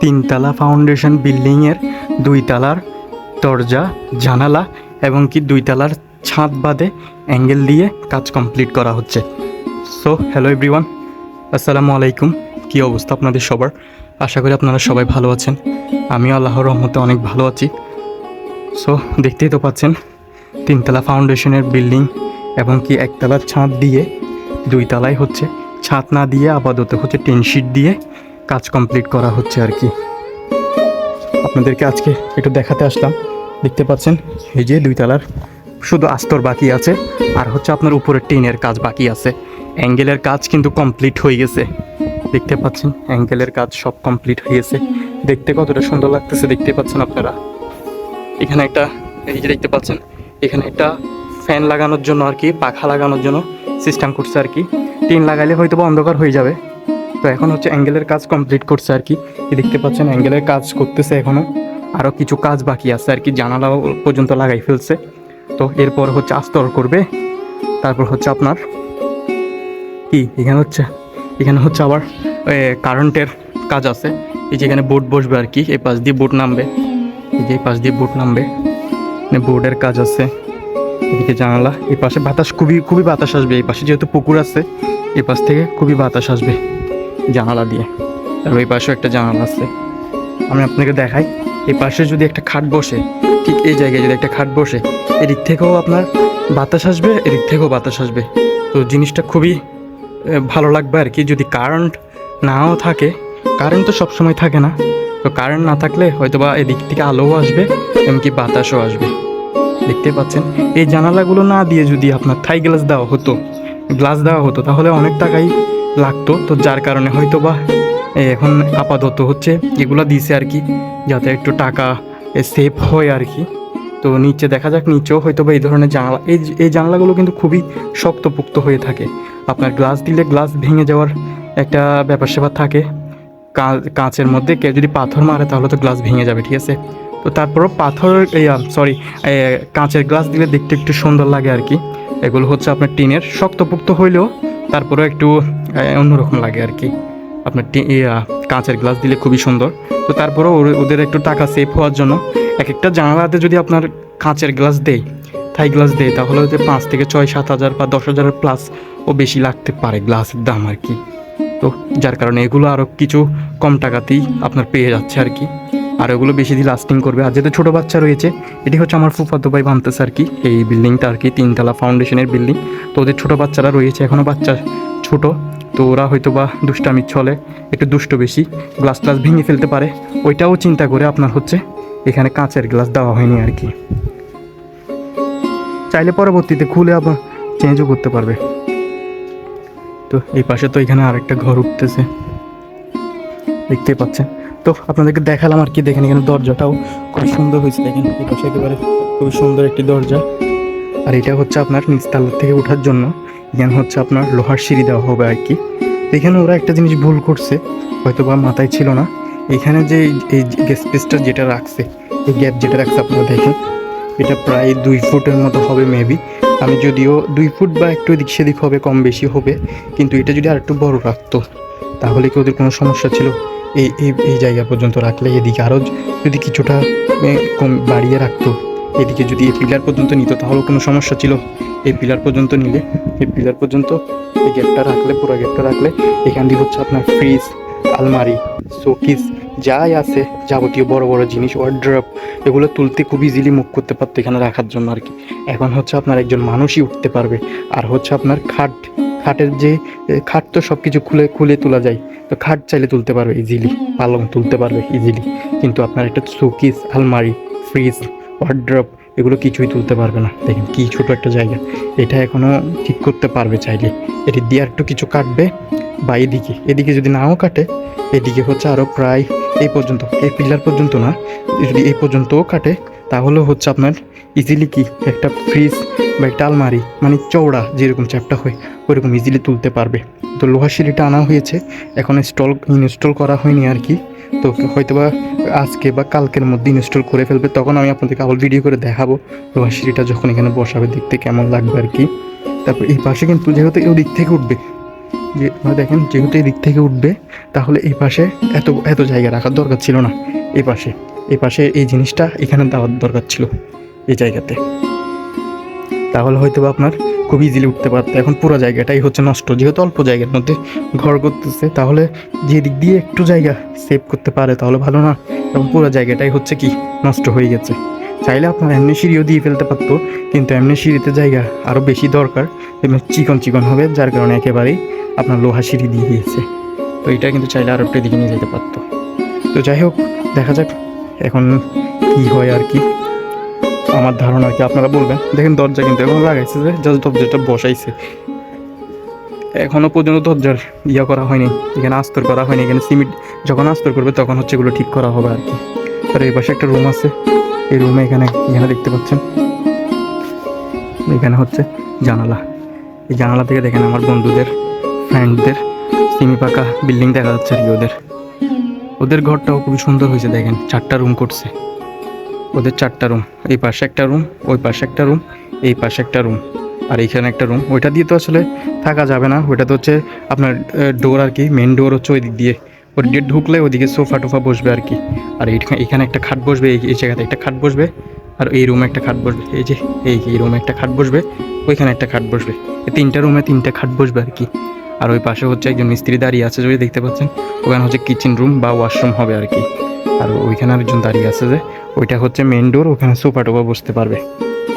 তিনতলা ফাউন্ডেশন বিল্ডিংয়ের দুই তালার দরজা, জানালা এবং কি দুই তালার ছাদ বাদে অ্যাঙ্গেল দিয়ে কাজ কমপ্লিট করা হচ্ছে। সো, হ্যালো এভরিওয়ান, আসসালামু আলাইকুম। কী অবস্থা আপনাদের সবার? আশা করি আপনারা সবাই ভালো আছেন। আমিও আল্লাহর রহমতে অনেক ভালো আছি। সো, দেখতেই তো পাচ্ছেন, তিনতলা ফাউন্ডেশনের বিল্ডিং এবং কি একতলার ছাদ দিয়ে দুই তলায় হচ্ছে। ছাদ না দিয়ে আপাতত হচ্ছে টিন শিট দিয়ে কাজ কমপ্লিট করা হচ্ছে আর কি। আপনাদেরকে আজকে একটু দেখাতে আসলাম। দেখতে পাচ্ছেন, এই যে দুই তলার শুধু আস্তর বাকি আছে, আর হচ্ছে আপনার উপরে টিনের কাজ বাকি আছে। অ্যাঙ্গেলের কাজ কিন্তু কমপ্লিট হয়ে গেছে। দেখতে পাচ্ছেন, অ্যাঙ্গেলের কাজ সব কমপ্লিট হয়ে গেছে। দেখতে কতটা সুন্দর লাগতেছে, দেখতে পাচ্ছেন আপনারা। এখানে একটা, এই যে দেখতে পাচ্ছেন, এখানে একটা ফ্যান লাগানোর জন্য আর কি, পাখা লাগানোর জন্য সিস্টেম করছে আর কি। টিন লাগাইলে হয়তো বা অন্ধকার হয়ে যাবে। তো এখন হচ্ছে অ্যাঙ্গেলের কাজ কমপ্লিট করছে আর কি। দেখতে পাচ্ছেন অ্যাঙ্গেলের কাজ করতেছে এখনও আরও কিছু কাজ বাকি আছে আর কি জানালাও পর্যন্ত লাগাই ফেলছে। তো এরপর হচ্ছে আস্তর করবে। তারপর হচ্ছে আপনার কি? এখানে হচ্ছে এখানে হচ্ছে আবার কারেন্টের কাজ আছে। এই যে এখানে বোট বসবে আর কি এই পাশ দিয়ে বোট নামবে। এই যে এই পাশ দিয়ে বোট নামবে। বোর্ডের কাজ আছে। এদিকে জানালা এই পাশে বাতাস খুবই খুবই বাতাস আসবে। এই পাশে যেহেতু পুকুর আছে এই পাশ থেকে খুবই বাতাস আসবে। জানালা দিয়ে। আর ওই পাশেও একটা জানালা আছে। আমি আপনাকে দেখাই, এই পাশে যদি একটা খাট বসে, ঠিক এই জায়গায় যদি একটা খাট বসে, এদিক থেকেও আপনার বাতাস আসবে, এদিক থেকেও বাতাস আসবে। তো জিনিসটা খুবই ভালো লাগবে আর কি। যদি কারেন্ট নাও থাকে, কারেন্ট তো সবসময় থাকে না। তো কারেন্ট না থাকলে হয়তো বা এদিক থেকে আলোও আসবে, এমনকি বাতাসও আসবে। দেখতে পাচ্ছেন? এই জানালাগুলো না দিয়ে যদি আপনার থাই গ্লাস দেওয়া হতো, গ্লাস দেওয়া হতো, তাহলে অনেক টাকাই লাগতো। তো যার কারণে হয়তো বা এখন আপাতত হচ্ছে এগুলো দিছে আর কি, যাতে একটু টাকা সেভ হয় আর কি। তো নিচে দেখা যাক, নিচেও হয়তো বা এই ধরনের জানলা এই এই জানলাগুলো কিন্তু খুবই শক্তপোক্ত হয়ে থাকে। আপনার গ্লাস দিলে গ্লাস ভেঙে যাওয়ার একটা ব্যাপার স্যাপার থাকে। কাঁচের মধ্যে কেউ যদি পাথর মারে তাহলে তো গ্লাস ভেঙে যাবে, ঠিক আছে? তো তারপরও পাথর সরি কাঁচের গ্লাস দিলে দেখতে একটু সুন্দর লাগে আর কি। এগুলো হচ্ছে আপনার টিনের শক্তপোক্ত হইলেও তারপরেও একটু অন্যরকম লাগে আর কি। আপনার কাঁচের গ্লাস দিলে খুবই সুন্দর। তো তারপরেও ওদের একটু টাকা সেভ হওয়ার জন্য এক একটা জানালাতে যদি আপনার কাঁচের গ্লাস দেয় থাই গ্লাস দেয় তাহলে হচ্ছে পাঁচ থেকে ছয়, সাত হাজার বা দশ হাজারের প্লাস ও বেশি লাগতে পারে গ্লাসের দাম আর কি। তো যার কারণে এগুলো আরও কিছু কম টাকাতেই আপনার পেয়ে যাচ্ছে আর কি। আর ওগুলো বেশি দিন লাস্টিং করবে। আর যেহেতু ছোটো বাচ্চা রয়েছে, এটি হচ্ছে আমার ফুফাতো ভাই বানতেছে আর কি। এই বিল্ডিংটা আর কি, তিনতলা ফাউন্ডেশনের বিল্ডিং তো ওদের ছোটো বাচ্চারা রয়েছে এখনও বাচ্চা ছোট। তো ওরা হয়তো বা দুষ্টামির ছলে, একটু দুষ্ট বেশি। গ্লাস ট্লাস ভেঙে ফেলতে পারে। ওইটাও চিন্তা করে আপনার হচ্ছে এখানে কাঁচের গ্লাস দেওয়া হয়নি আর কি। চাইলে পরবর্তীতে খুলে আবার চেঞ্জও করতে পারবে। তো এই পাশে তো এখানে আরেকটা ঘর উঠতেছে। দেখতে পাচ্ছেন? তো আপনাদেরকে দেখালাম আর কি, দেখেন এখানে দরজাটাও খুব সুন্দর হয়েছে, দেখেন একেবারে খুবই সুন্দর একটি দরজা। আর এটা হচ্ছে আপনার নিচতলা থেকে ওঠার জন্য, এখানে হচ্ছে আপনার লোহার সিঁড়ি দেওয়া হবে আর কি। এখানে ওরা একটা জিনিস ভুল করছে হয়তো বা মাথায় ছিল না। এখানে যে এই- এই স্পেসটা যেটা রাখছে, এই গ্যাপ যেটা রাখছে আপনারা দেখেন, এটা প্রায় দুই ফুটের মতো হবে মেবি আমি যদিও দুই ফুট বা একটু এদিক সেদিক হবে, কম বেশি হবে, কিন্তু এটা যদি আর একটু বড় রাখতো, তাহলে কি ওদের কোনো সমস্যা ছিল? এই এই এই জায়গা পর্যন্ত রাখলে এদিকে আরও যদি কিছুটা কম বাড়িয়ে রাখতো, এদিকে যদি এই পিলার পর্যন্ত নিত তাহলে কোনো সমস্যা ছিল। এই পিলার পর্যন্ত নিলে, এই পিলার পর্যন্ত এই গ্যাপটা রাখলে, পুরো গ্যাপটা রাখলে, এখান দিয়ে হচ্ছে আপনার ফ্রিজ আলমারি শোকিস যাই আছে যাবতীয় বড় বড় জিনিস ওয়ার্ড্রপ এগুলো তুলতে খুব ইজিলি মুখ করতে পারতো এখানে রাখার জন্য আর কি। এখন হচ্ছে আপনার একজন মানুষই উঠতে পারবে, আর হচ্ছে আপনার খাট খাটের যে খাট তো সব কিছু খুলে খুলে তোলা যায়। তো খাট চাইলে তুলতে পারবে ইজিলি পালং তুলতে পারবে ইজিলি কিন্তু আপনার একটা শোকিস, আলমারি ফ্রিজ ওয়ার্ড্রপ এগুলো কিছুই তুলতে পারবে না। দেখেন কি ছোট একটা জায়গা। এটা এখনও ঠিক করতে পারবে চাইলে। এটি দিয়ে একটু কিছু কাটবে বা এদিকে। এদিকে যদি নাও কাটে, এদিকে হচ্ছে আরও প্রায় এই পর্যন্ত, এই পিলার পর্যন্ত না, যদি এই পর্যন্তও কাটে তাহলে হচ্ছে আপনার ইজিলি কি? একটা ফ্রিজ বা একটা আলমারি মানে চওড়া যেরকম চ্যাপটা হয় ওইরকম ইজিলি তুলতে পারবে। তো লোহার সিঁড়িটা আনা হয়েছে, এখন ইনস্টল ইনস্টল করা হয়নি আর কি। তো হয়তো বা আজকে বা কালকের মধ্যে ইনস্টল করে ফেলবে, তখন আমি আপনাদেরকে আবার ভিডিও করে দেখাবো লোহার সিঁড়িটা যখন এখানে বসাবে, দেখতে কেমন লাগবে আর কি। তারপর এই পাশে কিন্তু যেহেতু এই দিক থেকে উঠবে, যে দেখেন, যেহেতু এই দিক থেকে উঠবে, তাহলে এই পাশে এত এত জায়গা রাখার দরকার ছিল না। এই পাশে এই পাশে এই জিনিসটা এখানে দেওয়ার দরকার ছিল, এই জায়গাতে। তাহলে হয়তো আপনার খুব ইজিলি উঠতে পারতো। এখন পুরো জায়গাটাই হচ্ছে নষ্ট। যেহেতু অল্প জায়গার মধ্যে ঘর করতেছে, তাহলে যে দিক দিয়ে একটু জায়গা সেভ করতে পারে তাহলে ভালো না। এবং পুরো জায়গাটাই হচ্ছে কি নষ্ট হয়ে গেছে। চাইলে আপনার এমনি সিঁড়িও দিয়ে ফেলতে পারতো, কিন্তু এমনি সিঁড়িতে জায়গা আরও বেশি দরকার চিকন চিকন হবে, যার কারণে একেবারেই আপনার লোহা সিঁড়ি দিয়ে দিয়েছে তো এটা কিন্তু চাইলে আরও একটা দিকে নিয়ে যেতে পারতো। তো যাই হোক, দেখা যাক এখন কি হয় আর কি। আমার ধারণা কি, আপনারা বলবেন। দেখেন দরজা কিন্তু এখন লাগাইছে যে জাস্ট দরজাটা বসাইছে। এখনও পর্যন্ত দরজার ইয়া করা হয়নি, এখানে আস্তর করা হয়নি, এখানে সিমেন্ট যখন আস্তর করবে তখন হচ্ছে এগুলো ঠিক করা হবে আর কি। আর এই পাশে একটা রুম আছে, এই রুমে এখানে এখানে দেখতে পাচ্ছেন? এখানে হচ্ছে জানালা। এই জানালা থেকে দেখেন আমার বন্ধুদের ফ্রেন্ডদের সিমি পাকা বিল্ডিং দেখা যাচ্ছে আর কি ওদের। ওদের ঘরটাও খুবই সুন্দর হয়েছে, দেখেন, চারটা রুম করছে। ওদের চারটা রুম এই পাশে একটা রুম ওই পাশে একটা রুম এই পাশে একটা রুম আর এইখানে একটা রুম ওইটা দিয়ে তো আসলে থাকা যাবে না। ওইটা তো হচ্ছে আপনার ডোর আর কি মেন ডোর হচ্ছে ওই দিক দিয়ে। ওর দিয়ে ঢুকলে ওইদিকে সোফা টোফা বসবে আর কি। আর এইখানে এখানে একটা খাট বসবে, এই জায়গাতে একটা খাট বসবে, আর এই রুমে একটা খাট বসবে, এই যে, এই এই রুমে একটা খাট বসবে, ওইখানে একটা খাট বসবে। এই তিনটা রুমে তিনটা খাট বসবে আর কি। আর ওই পাশে হচ্ছে একজন মিস্ত্রি দাঁড়িয়ে আছে, যদি দেখতে পাচ্ছেন, ওখানে হচ্ছে কিচেন রুম বা ওয়াশরুম হবে আর কি। আর ওইখানে আরেকজন দাঁড়িয়ে আছে যে, ওইটা হচ্ছে মেন ডোর ওখানে সোফা টোফা বসতে পারবে।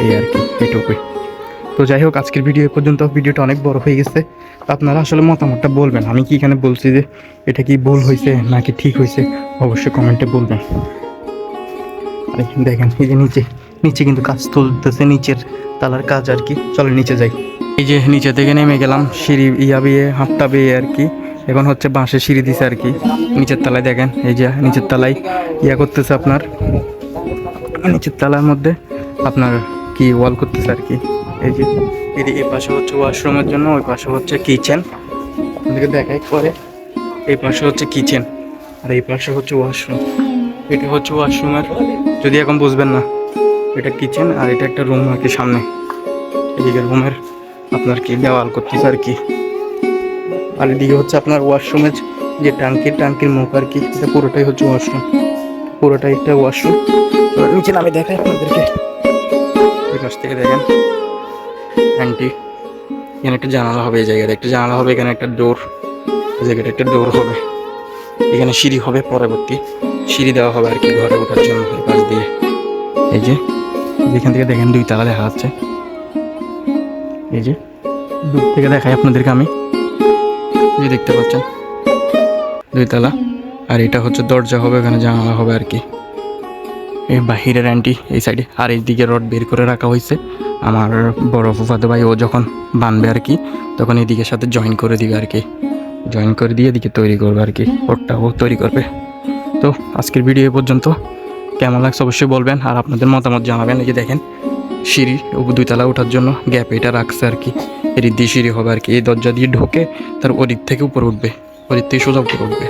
এই আর কি এইটুকুই তো যাই হোক, আজকের ভিডিও পর্যন্ত ভিডিওটা অনেক বড় হয়ে গেছে। আপনারা আসলে মতামতটা বলবেন। আমি কি এখানে বলছি যে, এটা কি ভুল হয়েছে নাকি ঠিক হয়েছে? অবশ্যই কমেন্টে বলবেন। আর, দেখেন এই যে নিচে নিচে কিন্তু কাজ চলতেছে, নিচের তালার কাজ আর কি। চলো নিচে যাই। এই যে নিচে থেকে নেমে গেলাম, সিঁড়ি ইয়া বিয়ে, হাতটা বিয়ে আর কি। এখন হচ্ছে বাঁশের সিঁড়ি দিছে আর কি। নিচের তলায় দেখেন, এই যে নিচের তলায় ইয়া করতেছে আপনার। নিচের তলার মধ্যে আপনার কি ওয়াল করতেছে আর কি। এই যে এদিকে পাশে হচ্ছে ওয়াশরুমের জন্য, ওই পাশে হচ্ছে কিচেন। আপনাদেরকে দেখাই পরে। এই পাশে হচ্ছে কিচেন আর এই পাশে হচ্ছে ওয়াশরুম। এটা হচ্ছে ওয়াশরুমের, যদি এখন বুঝবেন না, এটা কিচেন আর এটা একটা রুম আর কি সামনে। এদিকে রুমের আপনার কি দেওয়াল করতেছে আর কি। আর এদিকে হচ্ছে আপনার ওয়াশরুমের যে টাঙ্কির টাঙ্কির মুখ আর কি, এটা পুরোটাই হচ্ছে ওয়াশরুম পুরোটাই একটা ওয়াশরুম নিচে নামে দেখাই আপনাদেরকে। ওই পাশ থেকে দেখেন। অ্যান্টি এখানে একটা জানালা হবে এই জায়গায়। একটা জানালা হবে, এখানে একটা ডোর এই জায়গাটা একটা ডোর হবে। এখানে সিঁড়ি হবে পরবর্তী। সিঁড়ি দেওয়া হবে আর কি ঘরে ওঠার জন্য পাশ দিয়ে। এই যে যেখান থেকে দেখেন দুই তালা দেখা যাচ্ছে। এই যে, দূর থেকে দেখাই আপনাদেরকে আমি। যে দেখতে পাচ্ছেন দুই তালা আর এটা হচ্ছে দরজা হবে, এখানে জানালা হবে আর কি। এই বাহিরের অ্যান্টি এই সাইডে আর এইদিকে রড বের করে রাখা হয়েছে। আমার বড় ফুফাতো ভাই, ও যখন বানবে আর কি, তখন এদিকের সাথে জয়েন করে দিবে আর কি। জয়েন করে দিয়ে এদিকে তৈরি করবে আর কি। ওরটা ও তৈরি করবে। তো, আজকের ভিডিও এ পর্যন্ত। কেমন লাগছে অবশ্যই বলবেন। আর আপনাদের মতামত জানাবেন। এই যে দেখেন সিঁড়ি দুইতলা ওঠার জন্য গ্যাপ এটা রাখছে আর কি। এদিক দিয়ে সিঁড়ি হবে আর কি। এই দরজা দিয়ে ঢোকে তার ওদিক থেকে উপরে উঠবে। ওদিক থেকে সোজা উপরে উঠবে।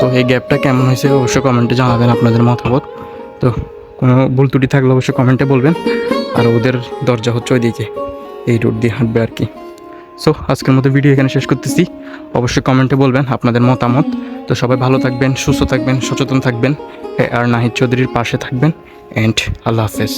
তো এই গ্যাপটা কেমন হয়েছে অবশ্যই কমেন্টে জানাবেন আপনাদের মতামত। তো কোনো ভুল ত্রুটি থাকলে অবশ্যই কমেন্টে বলবেন। আর ওদের দরজা হচ্ছে ওইদিকে। এই রোড দিয়ে হাঁটবে আর কি। সো আজকের মতো ভিডিও এখানে শেষ করতেছি। অবশ্যই কমেন্টে বলবেন আপনাদের মতামত। তো সবাই ভালো থাকবেন, সুস্থ থাকবেন, সচেতন থাকবেন। আর নাহিদ চৌধুরীর পাশে থাকবেন। অ্যান্ড আল্লাহ হাফেজ।